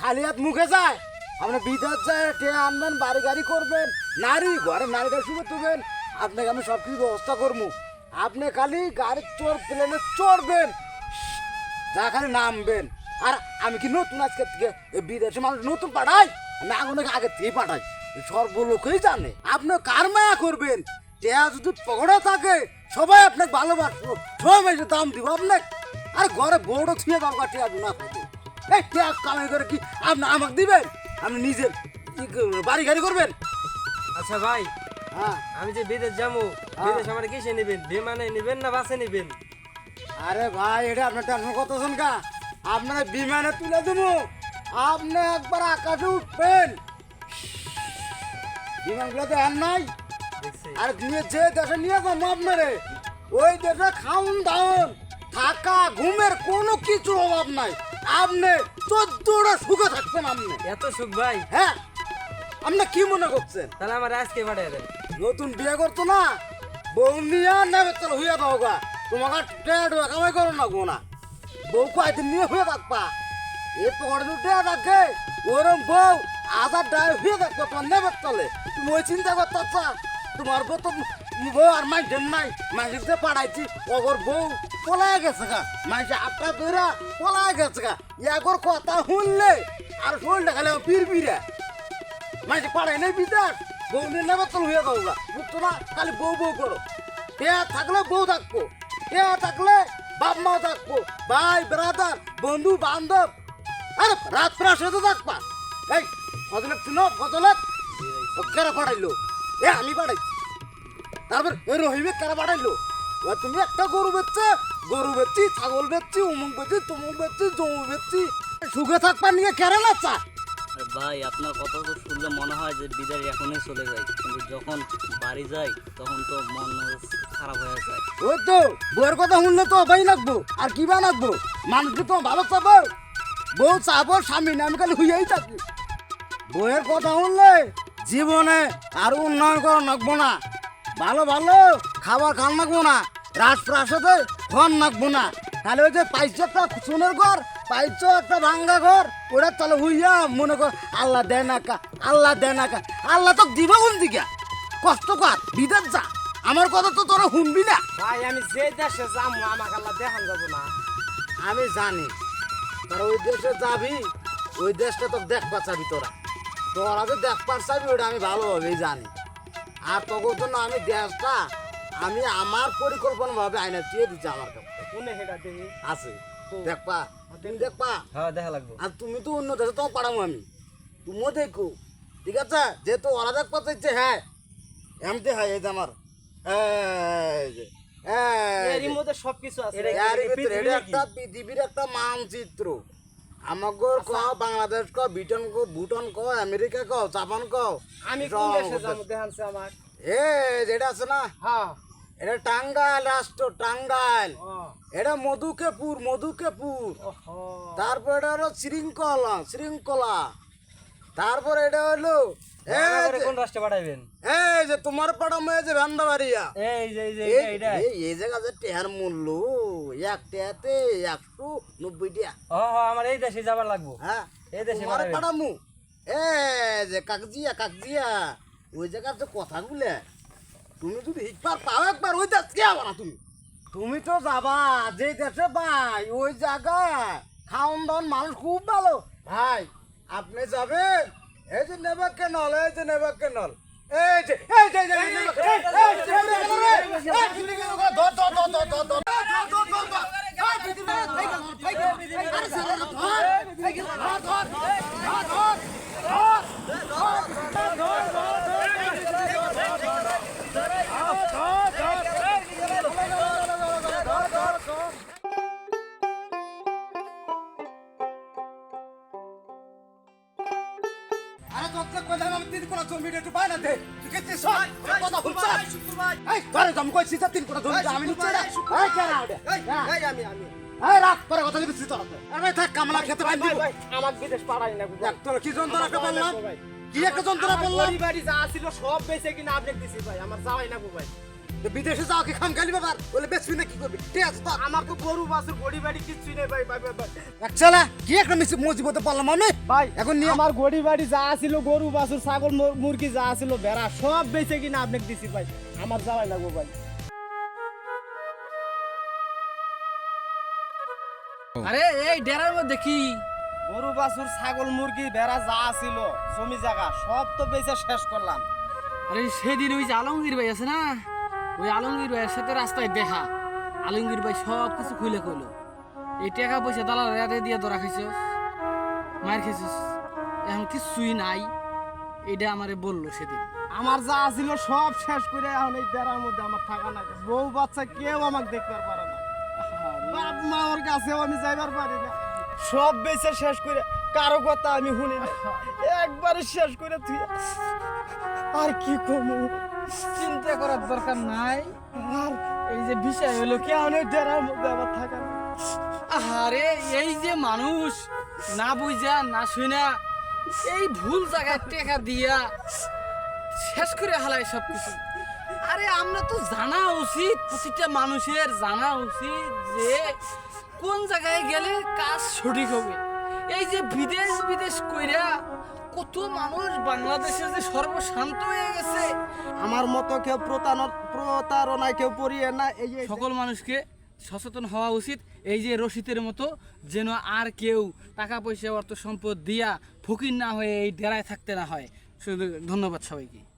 খালি হাত মুখে যায়। আপনি বিদেশ যায়, ট্রেন আনবেন, বাড়ি গাড়ি করবেন, নারী, ঘরে নারীরা শুভে তুলবেন, আপনাকে আমি সব কিছু ব্যবস্থা করব। আপনি খালি গাড়ির চোর প্লেনে চড়বেন, যা খালি নামবেন। আর আমি কি নতুন আজকে থেকে বিদেশে মানুষ নতুন পাঠাই? আমি আগুনকে আগে থেকেই পাঠাই। সর্বলোকই জানে। আপনি কার মায়া করবেন? টেয়া যদি পকড়ে থাকে, সবাই আপনাকে ভালোবাসবো। সবাই দাম দিব আপনাকে। আর ঘরে বড় থুয়ে বাবা টেয়া না থাকে। এই টেয়া কামাই করে কি আপনি আমাকে দিবেন? আপনি নিজে বাড়ি গাড়ি করবেন? আচ্ছা ভাই হ্যাঁ। আমি যে বিদেশ যাব বিদেশ আমার কিসে নেবেন? বিমানে নেবেন না বাসে নেবেন? আরে ভাই এটা আপনার টেনশন করতেছেন কা আপনার বিমানে তুলে দেবো। আপনি একবার আকাশে উঠবেন। বিমানগুলো তো আর নাই। আর নিয়ে যে দেশে নিয়ে যাব আপনারে ওই দেশে খাউন দাউন থাকা ঘুমের কোনো কিছু অভাব নাই। আপনি চোদ্দটা সুখে থাকবেন আপনি এত সুখ ভাই? হ্যাঁ। আপনি কি মনে করছেন? তাহলে আমার আজকে পাঠিয়ে দেন। নতুন বিয়ে করতো না? বউ নিয়ে নেবে তোর হইয়া দাও গা। তোমাকে টেট কামাই করো না গো না। বউ কয়দিন নিয়ে হয়ে থাকবা? এ পরে উঠে থাকে ওরম বউ আধার ডায় হয়ে থাকব তোমার নেবে তলে তুমি ওই চিন্তা করতে তোমার বউ তো বউ আর মাইছেন নাই। মাইসিক যে পাঠাইছি ওগর বউ। পলায় গেছে গা। মাইসে আটটা ধরা পলায় গেছে গা। ইয়াগর কথা শুনলে আর শুনলে খালি পির পিরা মাঝে পাড়াই নেই বিদার বউ নিয়ে নেবে তো হয়ে গা। বুঝতো না খালি বউ বউ করো। টেয়া থাকলে বউ থাকব। টেয়া থাকলে বাপ মা থাকব। ভাই ব্রাদার বন্ধু, বান্ধব। আরে রাত প্রায় সাথে থাকবা। এই ফজলেক শুনো ফজলেক ও কেরা পাঠাইলো। এ, আমি পাঠাইছি। তারপর এ রহিমে কেরা পাঠাইলো? তুমি একটা গরু বেচছে? গরু বেচছি ছাগল বেচছি উমুক বেচছি তুমুক বেচছি জমু বেচছি। সুখে থাকবা নিয়ে কেরা না চা ভাই আপনার কথা তো শুনলে মনে হয় যে বিদায় এখনই চলে যায়। কিন্তু যখন বাড়ি যাই তখন তো মন খারাপ হয়ে যায়। ওই তো বউয়ের কথা শুনলে তো অবাই লাগবো। আর কি বা লাগবো? মানুষকে তো ভালো চাবো বউ চাবো স্বামী না আমি খালি হইয়াই থাকি। বউয়ের কথা শুনলে জীবনে আর উন্নয়ন করা লাগবো না। ভালো ভালো খাবার খান লাগবো না। রাজপ্রাসাদে খান লাগবো না তাহলে ওই যে পাইছো একটা সোনের ঘর পাইছো একটা ভাঙ্গা ঘর ওটা তাহলে হইয়া মনে কর আল্লাহ দেয় না কা আল্লাহ দেয় না কা আল্লাহ তো দিব কোন দিকে? কষ্ট কর বিদেশ যা। আমার কথা তো তোরা শুনবি না। ভাই আমি যে দেশে যাব আমাকে আল্লাহ দেখান যাব না। আমি জানি তোরা ওই দেশে যাবি ওই দেশটা তো দেখবা চাবি তোরা। তোরা যে দেখবার চাবি ওটা আমি ভালোভাবেই জানি। আর তখন জন্য আমি দেশটা আমি আমার পরিকল্পনা ভাবে আইনা দিয়ে দিচ্ছি আমার কাছে। আছে। দেখবা? তুমি দেখবা? হ্যাঁ দেখা লাগবো। আর তুমি তো অন্য দেশে তোমার পাঠাবো আমি। তুমিও দেখো। ঠিক আছে? যেহেতু ওরা দেখবা চাইছে হ্যাঁ। এমতে হয় এই যে আমার। এই যে, এই এর যে। মধ্যে সবকিছু আছে। এর ভিতরে এটা একটা পৃথিবীর একটা মানচিত্র। আমাগর ক বাংলাদেশ ক ব্রিটেন ক ভুটান ক আমেরিকা ক জাপান ক আমি কোন দেশে যাব দেখানছে আমার। এ যেটা আছে না? হ্যাঁ। এটা টাঙ্গাইল রাষ্ট্র টাঙ্গাইল। এটা মধুকেপুর মধুকেপুর। তারপর এটা হলো শৃঙ্খলা শৃঙ্খলা। তারপর এটা হলো কোন রাষ্ট্রে পাঠাইবেন? এই যে তোমার যে এই যে জায়গা যে টেহার মূল্য এক টেহাতে একশো নব্বই টিয়া। ও আমার এই দেশে যাবার লাগবো। হ্যাঁ এই দেশে তোমার। এ যে কাকজিয়া কাকজিয়া ওই জায়গার যে কথাগুলো তুমি যদি হিকবার পাও একবার ওই দেশ কে আবার তুমি তুমি তো যাবা যে দেশে ভাই ওই জায়গায় খাওন দাওন মানুষ খুব ভালো ভাই আপনি যাবেন এই যে নেবে কেনল এই যে নেবে কেনল এই যে এই যে ধর ধর ধর ধর ধর আরে তোর তো কইলাম আমি তিন কোনা জমি একটু পাই না দে। তুই কে তুই সব কথা বলছ এই তোরে জম কইছিস তো তিন কোনা জমি আমি নিচে এই কে না ওটা? এই আমি আমি। এই রাখ পরে কথা দিবি আরে থাক কামলা খেতে পাই দিব। আমার বিদেশ পাঠাই না দেখ তোর কি যন্ত্রণা বললাম? কি একটা যন্ত্রণা বললাম? বাড়ি যা ছিল সব বেঁচে কিনা আপনি দিছি ভাই। আমার যাওয়াই না ভাই। তো বিদেশে যাও কি খাম খালি ব্যাপার? বলে বেচবি না কি করবি? ঠিক আছে তো আমার তো গরু বাছুর বডি বাড়ি কিচ্ছু নেই ভাই ভাই ভাই, ভাই। একচালা কি একটা মিশি মজিবতে পারলাম আমি? ভাই এখন নিয়ে আমার গড়ি বাড়ি যা ছিল গরু বাছুর ছাগল মুরগি যা ছিল ভেড়া সব বেঁচে কিনা আপনাকে দিছি ভাই। আমার যাওয়াই লাগবো ভাই। আরে এই ডেরার মধ্যে কি? গরু বাছুর ছাগল মুরগি ভেড়া যা ছিল জমি জায়গা সব তো বেঁচে শেষ করলাম। আরে সেদিন ওই যে আলমগীর ভাই আছে না? ওই আলমগীর ভাইয়ের সাথে রাস্তায় দেখা। আলমগীর ভাই সব কিছু খুলে কইলো। এই টাকা পয়সা দালাল রেটে দিয়ে ধরা খাইছস মার খাইছস এখন কিছুই নাই। এটা আমারে বলল সেদিন। আমার যা ছিল সব শেষ করে এখন এই ডেরার মধ্যে আমার থাকা না বউ বাচ্চা কেউ আমাকে দেখতে পারে না। বাপ মা ওর কাছেও আমি যাইবার পারি না। সব বেঁচে শেষ করে কারও কথা আমি শুনি না। একবারে শেষ করে তুই। আর কি কমু চিন্তা করার দরকার নাই। আর এই যে বিষয় হলো কি কেমন ডেরার আমার থাকা আরে এই যে মানুষ, না বুঝা, না শুনা, এই ভুল জায়গায় টেকা দিয়া শেষ করে হালায় সব কিছু আরে, আমরা তো জানা উচিত, প্রতিটা মানুষের জানা উচিত যে কোন জায়গায় গেলে কাজ সঠিক হবে। এই যে বিদেশ বিদেশ কইরা কত মানুষ বাংলাদেশে যে সর্বশান্ত হয়ে গেছে। আমার মতো কেউ প্রতারণ- প্রতারণায় কেউ পড়িয়ে না এই যে সকল মানুষকে সচেতন হওয়া উচিত। এই যে রশিদের মতো যেন আর কেউ টাকা পয়সা অর্থ সম্পদ দিয়া ফকির না হয়ে এই ডেরায় থাকতে না হয়। শুধু ধন্যবাদ সবাইকে।